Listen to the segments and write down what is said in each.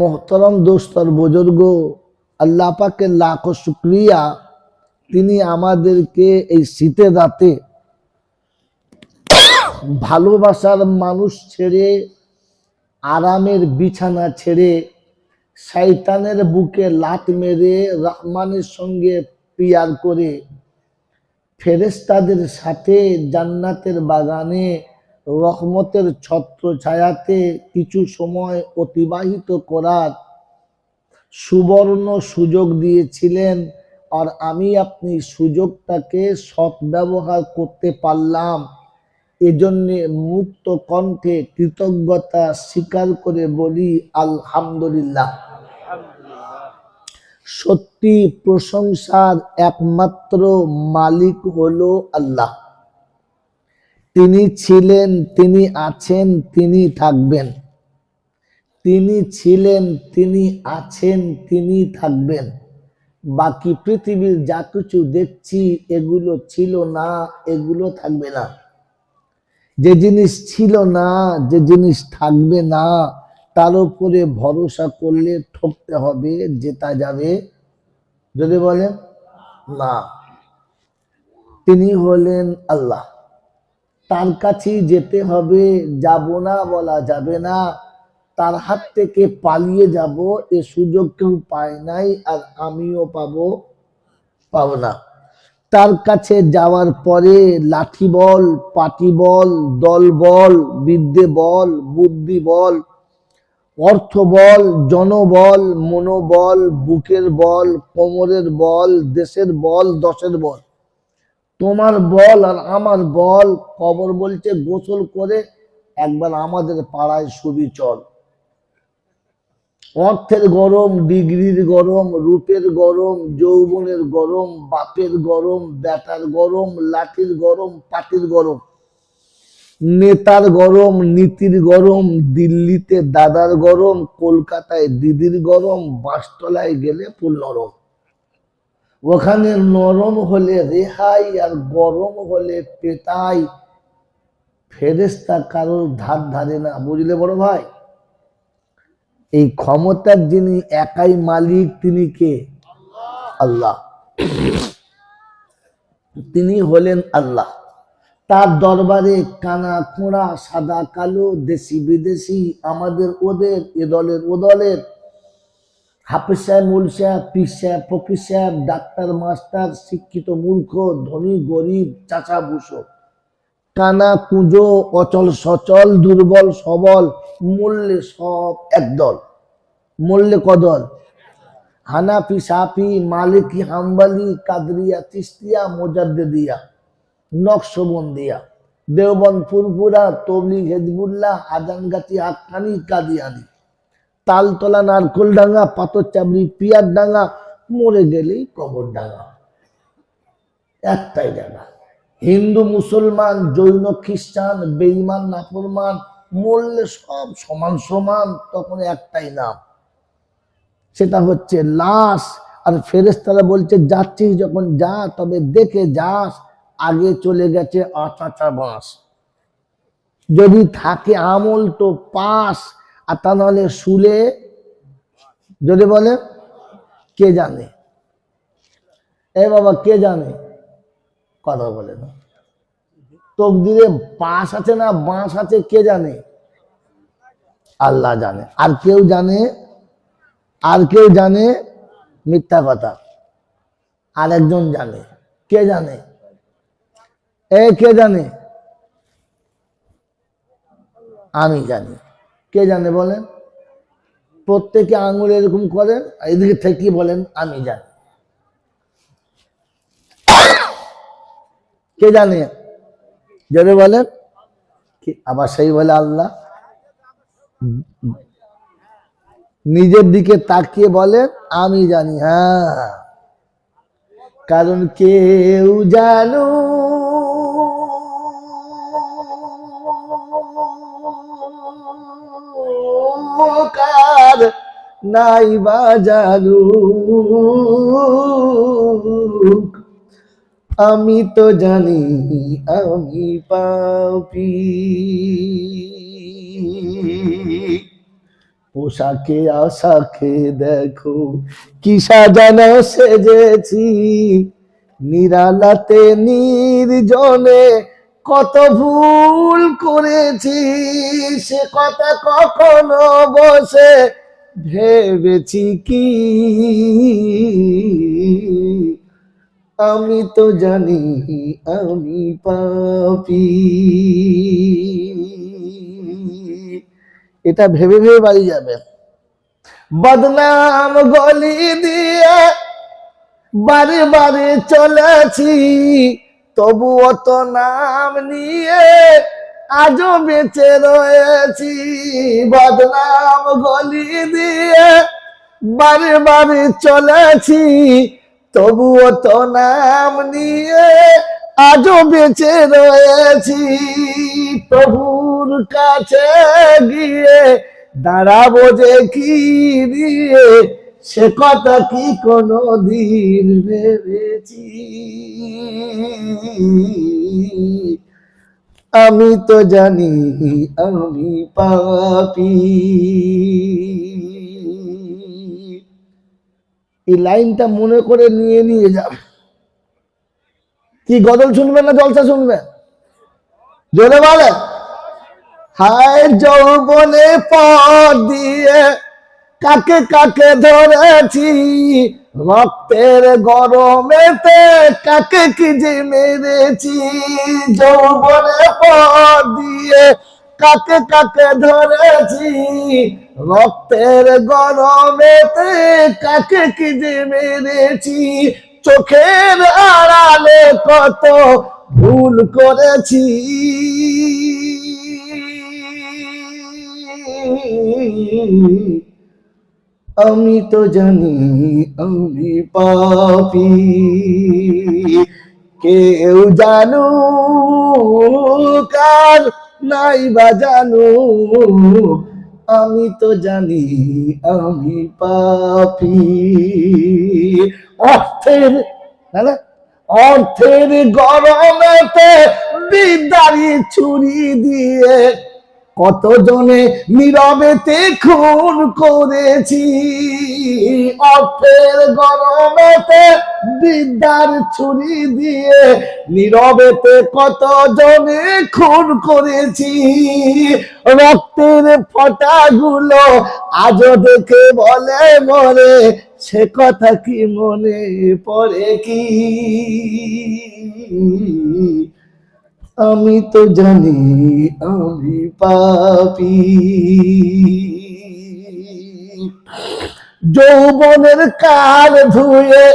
মোহতরম দোস্তর বুজুর্গ, আল্লাহ পাকের লাখো শুক্রিয়া। তিনি আমাদেরকে এই শীতের রাতে ভালোবাসার মানুষ ছেড়ে, আরামের বিছানা ছেড়ে, শয়তানের বুকে লাত মেরে রহমানের সঙ্গে পিয়ার করে ফেরেস্তাদের সাথে জান্নাতের বাগানে রহমতের ছত্র ছায়াতে কিছু সময় অতিবাহিত করার সুবর্ণ সুযোগ দিয়েছিলেন আর আমি আপনি সুযোগটাকে সৎ ব্যবহার করতে পারলাম। এজন্যে মুক্ত কণ্ঠে কৃতজ্ঞতা স্বীকার করে বলি, আলহামদুলিল্লাহ। সত্যি প্রশংসার একমাত্র মালিক হলো আল্লাহ। তিনি ছিলেন, তিনি আছেন, তিনি থাকবেন। তিনি ছিলেন, তিনি আছেন, তিনি থাকবেন। বাকি পৃথিবীর যা কিছু দেখছি, এগুলো ছিল না, এগুলো থাকবে না। যে জিনিস ছিল না, যে জিনিস থাকবে না, তার উপরে ভরসা করলে ঠকতে হবে, জেতা যাবে। যদি বলেন, না। তিনি হলেন আল্লাহ। তার কাছেই যেতে হবে। যাব না বলা যাবে না। তার হাত থেকে পালিয়ে যাব, এ সুযোগ কেউ পায় নাই আর আমিও পাবো, পাব না। তার কাছে যাওয়ার পরে লাঠি বল, পাটি বল, দল বল, বিদ্যে বল, বুদ্ধি বল, অর্থ বল জনবল মনোবল, বুকের বল, কোমরের বল, দেশের বল, দশের বল তোমার বল আর আমার বল খবর বলছে গোসল করে একবার আমাদের পাড়ায় ছবি চল। অর্থের গরম, ডিগ্রির গরম, রূপের গরম, যৌবনের গরম, বাপের গরম, ব্যাটার গরম, লাঠির গরম, পাটির গরম। নেতার গরম, নীতির গরম, দিল্লিতে দাদার গরম, কলকাতায় দিদির গরম, বাসতলায় গেলে ফুল নরম ওখানে নরম হলে রেহাই আর গরম হলে পেটাই। ফেরেস্তা কারোর ধার ধারে না, বুঝলে বড় ভাই? এই ক্ষমতার যিনি একাই মালিক, তিনি কে? আল্লাহ। তিনি হলেন আল্লাহ। তার দরবারে কানা খোঁড়া সাদা কালো, দেশি বিদেশি, আমাদের ওদের, এ দলের ও দলের। হাফিজ সাহেব মুল সাহেব পিস সাহেব ফকির সাহেব ডাক্তার, মাস্টার, শিক্ষিত মূর্খ, ধনী, গরিব, চাচা বুসো কানা কুঁজো, অচল, সচল, দুর্বল, সবল মূল্যে সব একদল। মূল্যে কদল। হানাফি, সাফি, মালিকি, হাম্বালি, কাদরিয়া, তিস্তিয়া, মোজাদ্দেদিয়া, নকশবন্দিয়া দেওবন ফুরফুরা তবলি হেজবুল্লাহ আজানগাছি হাক্কানি, কাদিয়ানি। তালতলা নারকোল ডাঙ্গা পাথর চাবড়ি পিয়ার ডাঙ্গা মরে গেলেই কবর ডাঙ্গা একটাই জায়গা। হিন্দু, মুসলমান, জৈন, খ্রিস্টান বেইমান নাফরমান, মরলে সব সমান সমান, তখন একটাই নাম। সেটা হচ্ছে লাশ। আর ফেরেস্তারা বলছে, যাচ্ছিস যখন যা, তবে দেখে যাস, আগে চলে গেছে আচাচা বাঁশ যদি থাকে আমল, তো পাস। আর তা নাহলে শুলে যদি বলে, কে জানে? এ বাবা, কে জানে? কথা বলে না। তকদিরে বাঁশ আছে না, বাঁশ আছে, কে জানে? আল্লাহ জানে। আর কেউ জানে, আর কেউ জানে মিথ্যা কথা। আর একজন জানে। কে জানে? এ কে জানে? আমি জানি। কে জানে বলেন? প্রত্যেকে আঙুল এরকম করেন এদিকে থেকে বলেন, আমি জানি। কে জানে? যদি বলেন। কি- আবার সেই বলে আল্লাহ। নিজের দিকে তাকিয়ে বলেন, আমি জানি হ্যাঁ। কারণ কেউ জানো নাই বা আমি তো জানি, আমি পাপি পোশাকে, আশাকে দেখো, কি সাজানো সেজেছি। নিরালাতে, নির্জনে কত ভুল করেছি, সে কথা কখনো বসে ভেবেছি কি? আমি তো জানি আমি পাপি। এটা ভেবে ভেবে বাড়ি যাবে। বদনাম গলি দিয়ে বারে বারে চলেছি তবু অত নাম নিয়ে আজও বেঁচে রয়েছি। বদনাম গলি দিয়ে বারে বারে চলেছি। তবুও তো নাম নিয়ে আজও বেঁচে রয়েছি। প্রভুর কাছে গিয়ে দাঁড়াবো যে কি দিয়ে, সে কথা কি কোনো দিন ভেবেছি। আমি তো জানি আমি পাপি। এই লাইনটা মনে করে নিয়ে নিয়ে যাবে কি গজল শুনবেন না জলসা শুনবেন জোরে বলে। হায় যৌবনে পর দিয়ে কাকে কাকে ধরেছি? রক্তের গরমেতে কাকে কি যে মেরেছি? যৌবনে পর দিয়ে কাকে কাকে ধরেছি? রক্তের গরমেতে কাকে কি যে মেরেছি? চোখের আড়ালে কত ভুল করেছি? আমি তো জানি, আমি পাপি। কেউ জানু কার নাই বা জানু আমি তো জানি, আমি পাপি। অর্থের না, অর্থের গরমেতে বিদ্যারি ছুরি দিয়ে কতজনে নীরবেতে খুন করেছি? অর্থের গরমেতে বিদ্যার ছুরি দিয়ে নীরবেতে কতজনে খুন করেছি? রক্তের ফটাগুলো আজ দেখে বলে মরে, সে কথা কি মনে পড়ে কি? আমি তো জানি আমি পাপি। যৌবনের কাল ধুয়ে,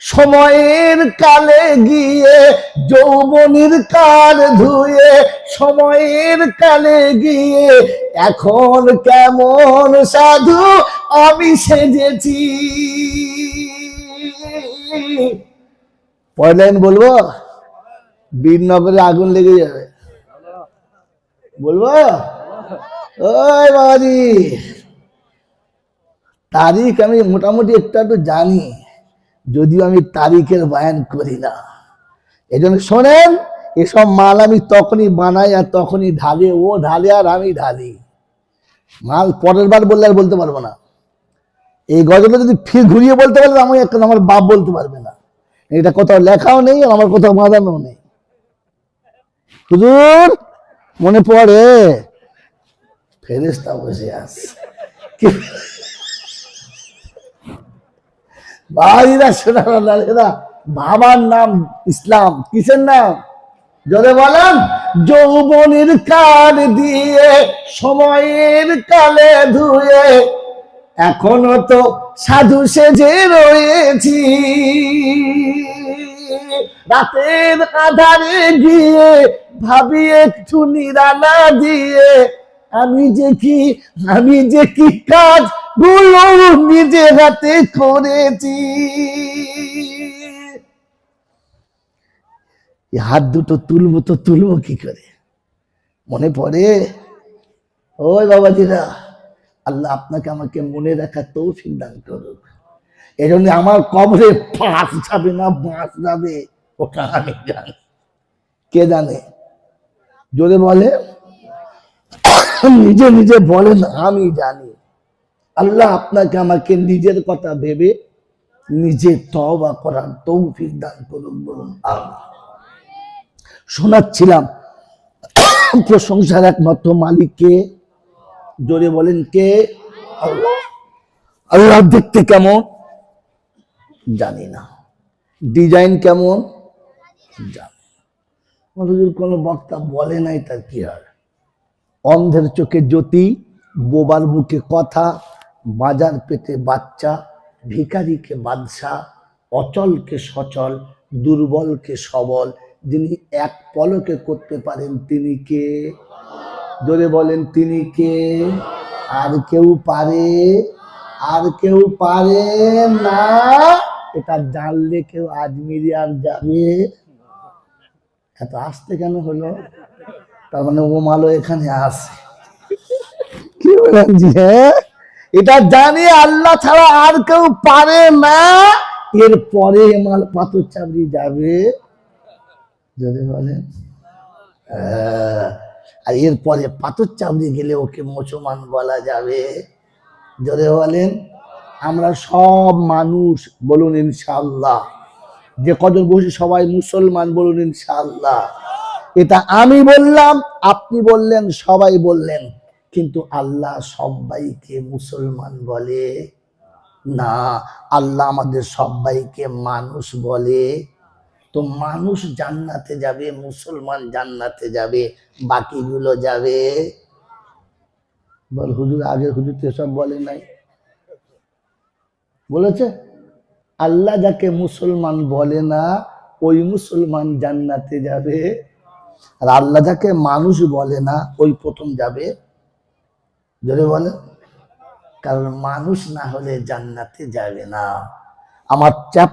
সময়ের কালে গিয়ে, যৌবনের কাল ধুয়ে, সময়ের কালে গিয়ে, এখন কেমন সাধু আমি সেজেছি। পরের লাইন বলব? বীরনগরে আগুন লেগে যাবে। বলব? ওই বাবাজি, তারিখ আমি মোটামুটি একটু একটু জানি, যদিও আমি তারিখের বায়ান করি না। এই জন্য শোনেন, এসব মাল আমি তখনই বানাই আর তখনই ঢালি, ও ঢালে আর আমি ঢালি। মাল পরের বার বললে আর বলতে পারব না। এই গজলটা যদি ফির ঘুরিয়ে বলতে পারলে আমি একটা আমার বাপ বলতে পারবে না। এটা কোথাও লেখাও নেই আর আমার কোথাও বাঁধানো নেই। হুজুর, মনে পড়ে। ফেরেস্তা বসে আস ভাইরা শোনা বাবার নাম ইসলাম। কিসের নাম? যদি বলেন। যৌবনের কাল দিয়ে, সময়ের কালে ধুয়ে, এখনও তো সাধু সেজে রয়েছি। রাতের আধারে গিয়ে ভাবি একটু নিরালা দিয়ে, আমি যে কি, আমি যে কি কাজগুলো নিজে হাতে করেছি? হাত দুটো তুলবো তো তুলবো কি করে? মনে পড়ে? ওই বাবাজিরা, আল্লাহ আপনাকে আমাকে মনে রাখা তৌফিক দান করুক। এই জন্য আমার কবরে ফাঁস যাবে না বাঁশ যাবে। ওটা আমি জানি। কে জানে? জোরে বলে, নিজে নিজে বলেন, আমি জানি। আল্লাহ আপনাকে আমাকে নিজের কথা ভেবে নিজে তওবা করার তৌফিক দান করুন, বলুন শোনাচ্ছিলাম প্রশংসার একমাত্র মালিককে জোরে বলেন কে? আল্লাহ। আল্লাহ দেখতে কেমন? জানি না। ডিজাইন কেমন? জানি। কোনো বক্তা বলে নাই তার কি হয় অন্ধের চোখে জ্যোতি, বোবার মুখে কথা, বাজার পেটে বাচ্চা, ভিখারিকে বাদশাহ অচলকে সচল, দুর্বলকে সবল, যিনি এক পলকে করতে পারেন তিনি কে? জোরে বলেন তিনি কে? আর কেউ পারে? আর কেউ পারে না? এটা জানলে কেউ আজমিরি আর যাবে। এত আসতে কেন হলো? তার মানে ও মালো এখানে আসে কি বলেন জি হ্যাঁ? এটা জানি আল্লাহ ছাড়া আর কেউ পারে না। এর পরে মাল পাথর চাবড়ি যাবে। যদি বলেন। হ্যাঁ, আর এরপরে পাথর চাবড়ি গেলে ওকে মুসলমান বলা যাবে। যদি বলেন। আমরা সব মানুষ বলুন ইনশাল্লাহ যে কজন বসে সবাই মুসলমান বলুন ইনশাল্লাহ এটা আমি বললাম, আপনি বললেন, সবাই বললেন। কিন্তু আল্লাহ সবাইকে মুসলমান বলে না। আল্লাহ আমাদের সবাইকে মানুষ বলে। তো মানুষ জান্নাতে যাবে, মুসলমান জান্নাতে যাবে, বাকিগুলো যাবে। বল, হুজুর, আগের হুজুর তো এসব বলে নাই। বলেছে? আল্লাহ যাকে মুসলমান বলে না, ওই মুসলমান জান্নাতে যাবে। আর আল্লাহ যাকে মানুষ বলে না, ওই প্রথম যাবে। যদি বলে কারণ মানুষ না হলে জান্নাতে যাবে না। আমার চ্যাপ